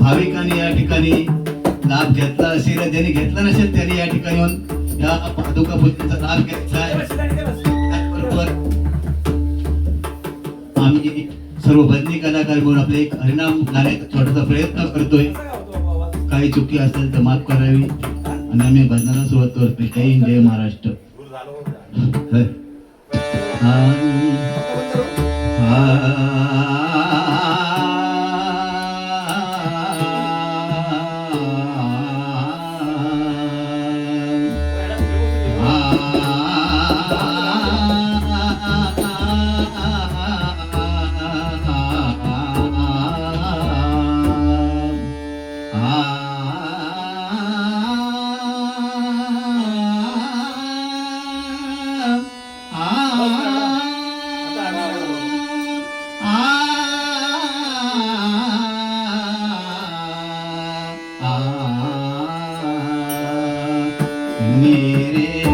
भाविकांनी या ठिकाणी लाभ घेतला असेल ज्यांनी घेतला नसेल त्यांनी या ठिकाणी येऊन या पादुका पूजेचा लाभ घेतला त्याचबरोबर आम्ही सर्व भजनी कलाकार मिळून आपले एक हरिनाम गाण्याचा छोटासा प्रयत्न करतोय. काही चुकी असेल तर माफ करावी. आणि आम्ही भजनाला सुरुवात करतोय. जय हिंद जय महाराष्ट्र. हं. 啊 Spirit.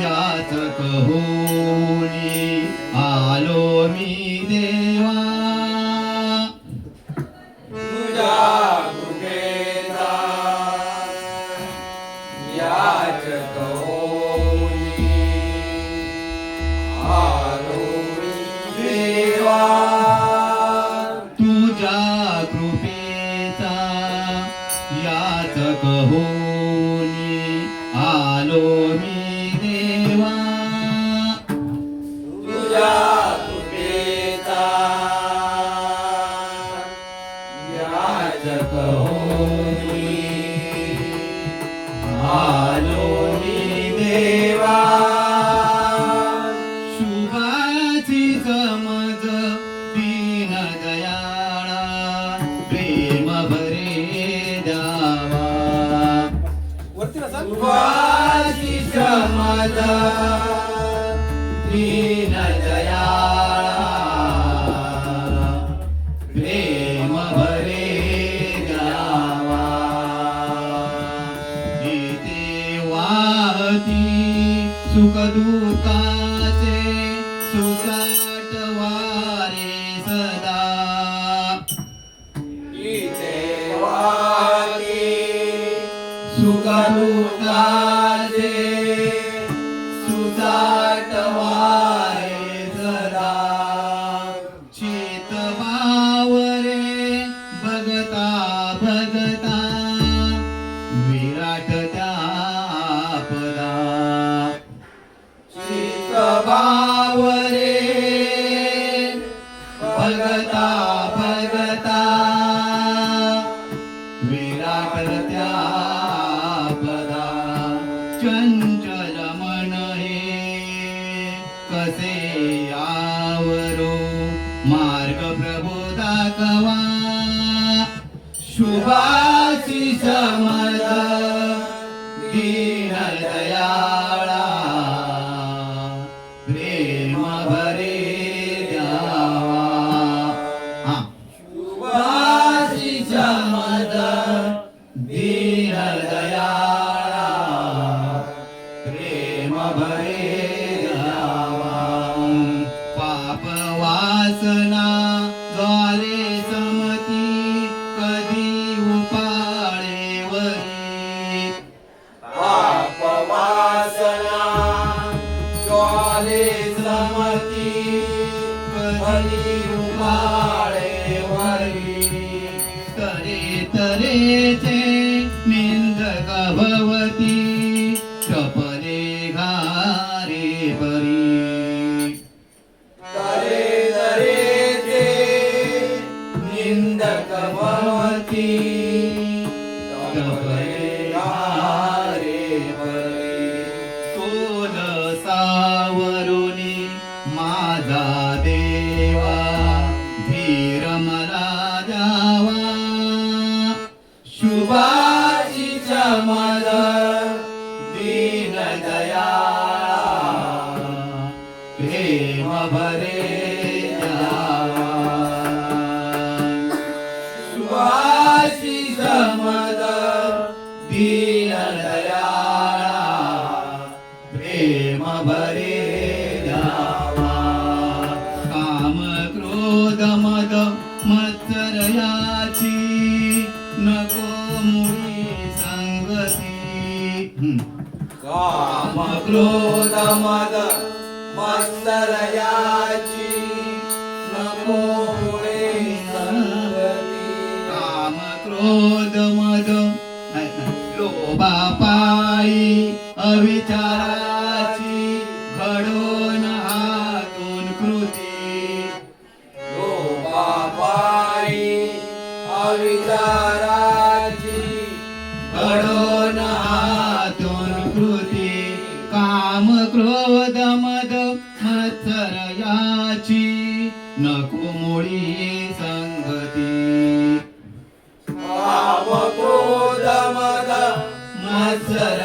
જાત કહો આલો મી દેવા समज दीन दयाळा प्रेम भरे द्यावा शुभाची समज दीन बघता बघता विराट त्या पदा चित भावरे भगता भगता विराट त्या झाले समती कधी उमाळे वरी. तरी तरेचे निंदक भवती माझा देवा. क्रोध मद मत्सरयाची नमो मुळे संगती. काम क्रोध मद लोभापायी अविचारा Master.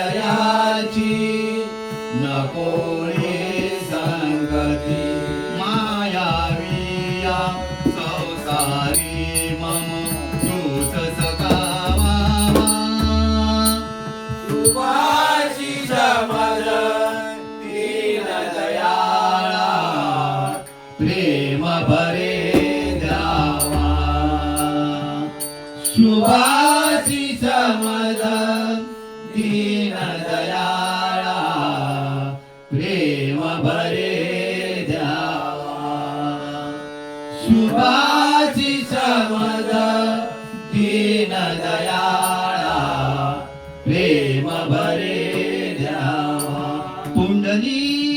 Hare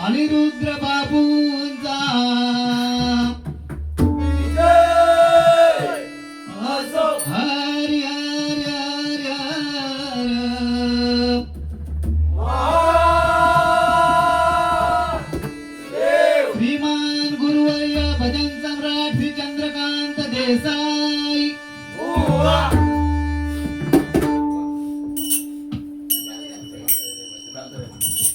అనిరుద్ర